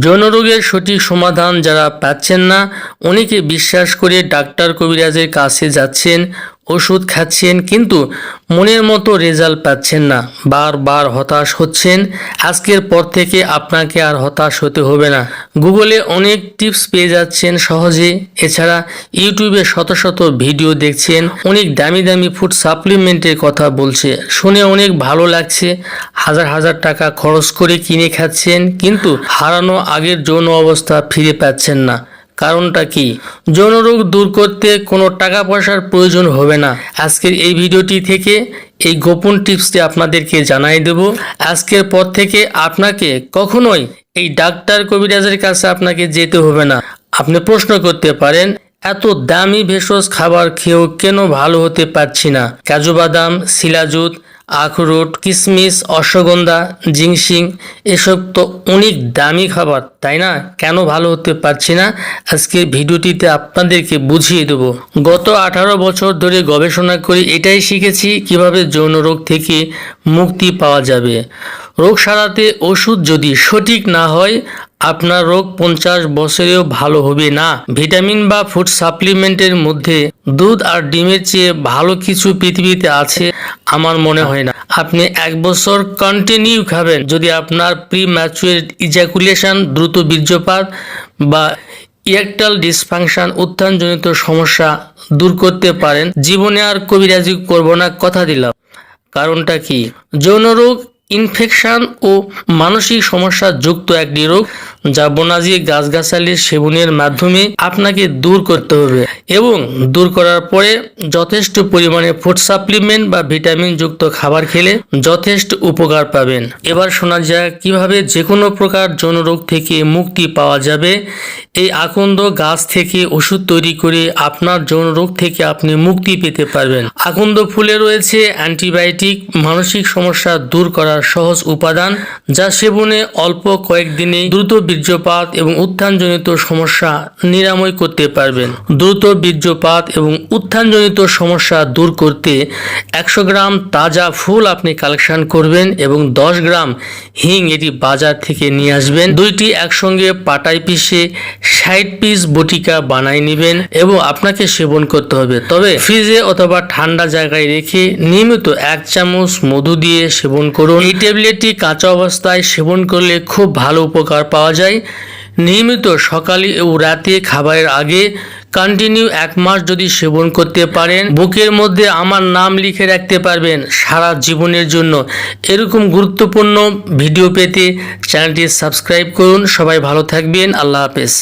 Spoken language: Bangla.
যৌনরোগের সঠিক সমাধান যারা পাচ্ছেন না অনেকে বিশ্বাস করে ডাক্তার কবিরাজের কাছে যাচ্ছেন। ওষুধ খাচ্ছেন, কিন্তু মনের মতো রেজাল্ট পাচ্ছেন না। বারবার হতাশ হচ্ছেন। আজকের পর থেকে আপনাকে আর হতাশ হতে হবে না। গুগলে অনেক টিপস পেয়ে যাচ্ছেন সহজে। এছাড়া ইউটিউবে শত শত ভিডিও দেখছেন। অনেক দামি দামি ফুড সাপ্লিমেন্টের কথা বলছে। শুনে অনেক ভালো লাগছে। হাজার হাজার টাকা খরচ করে কিনে খাচ্ছেন, কিন্তু হারানো আগের যৌন অবস্থা ফিরে পাচ্ছেন না। কারণটা কি? যৌন রোগ দূর করতে কোনো টাকা পয়সার প্রয়োজন হবে না। আজকের এই ভিডিওটি থেকে এই গোপন টিপসটি আপনাদেরকে জানাই দেব। আজকের পর থেকে আপনাকে কখনোই এই ডাক্তার কবিরাজের কাছে আপনাকে যেতে হবে না। আপনি প্রশ্ন করতে পারেন, এত দামি ভেষজ খাবার খেয়েও কেন ভালো হতে পারছি না? কাজু বাদাম শিলাজুত আখরোট কিশমিশ অশ্বগন্ধা জিংসিং এসব তো অনেক দামি খাবার, তাই না? কেন ভালো হতে পারছি না? আজকে ভিডিওটিতে আপনাদেরকে বুঝিয়ে দেব। গত আঠারো বছর ধরে গবেষণা করে এটাই শিখেছি কীভাবে যৌন রোগ থেকে মুক্তি পাওয়া যাবে। রোগ সারাতে ওষুধ যদি সঠিক না হয় আপনার রোগ পঞ্চাশ বছরেও ভালো হবে না। ভিটামিন বা ফুড সাপ্লিমেন্টের মধ্যে দুধ আর ডিমের চেয়ে ভালো কিছু পৃথিবীতে আছে আমার মনে হয় না। আপনি এক বছর কন্টিনিউ খাবেন যদি আপনার প্রি ম্যাচুয়ার ইজাকুলেশন দ্রুত বীর্যপাত বা ইরেকটাল ডিসফাংশন উত্থানজনিত সমস্যা দূর করতে পারেন। জীবনে আর কবিরাজি করব না কথা দিলাম। কারণটা কি? যৌন রোগ ইনফেকশন ও মানসিক সমস্যা যুক্ত একটি রোগ। যা বনাজি গাছগাছালির সেবনের মাধ্যমে আপনাকে দূর করতে হবে এবং দূর করার পরে যথেষ্ট পরিমাণে ফুড সাপ্লিমেন্ট বা ভিটামিন যুক্ত খাবার খেলে যথেষ্ট উপকার পাবেন। এবার শোনা যাক কীভাবে যে কোনো প্রকার যৌন রোগ থেকে মুক্তি পাওয়া যাবে। এই আকন্দ গাছ থেকে ওষুধ তৈরি করে আপনার যৌন রোগ থেকে আপনি মুক্তি পেতে পারবেন। আকন্দ ফুলে রয়েছে অ্যান্টিবায়োটিক, মানসিক সমস্যা দূর করার সহজ উপাদান যা সেবনে অল্প কয়েকদিনে দ্রুত বীর্যপাত এবং উত্থানজনিত সমস্যা নিরাময় করতে পারবেন। দ্রুত বীর্যপাত এবং উত্থানজনিত সমস্যা দূর করতে একশো গ্রাম তাজা ফুল আপনি কালেকশন করবেন এবং দশ গ্রাম হিং এটি বাজার থেকে নিয়ে আসবেন। দুইটি একসঙ্গে পাটায় পিষে ষাট পিস বটিকা বানায় নেবেন এবং আপনাকে সেবন করতে হবে। তবে ফ্রিজে অথবা ঠান্ডা জায়গায় রেখে নিয়মিত এক চামচ মধু দিয়ে সেবন করুন। এই ট্যাবলেটটি কাঁচা অবস্থায় সেবন করলে খুব ভালো উপকার পাওয়া যায় নিয়মিত সকালে ও রাতে খাবারের আগে কন্টিনিউ এক মাস যদি সেবন করতে পারেন, বুকের মধ্যে আমার নাম লিখে রাখতে পারবেন সারা জীবনের জন্য। এরকম গুরুত্বপূর্ণ ভিডিও পেতে চ্যানেলটি সাবস্ক্রাইব করুন। সবাই ভালো থাকবেন। আল্লাহ হাফেজ।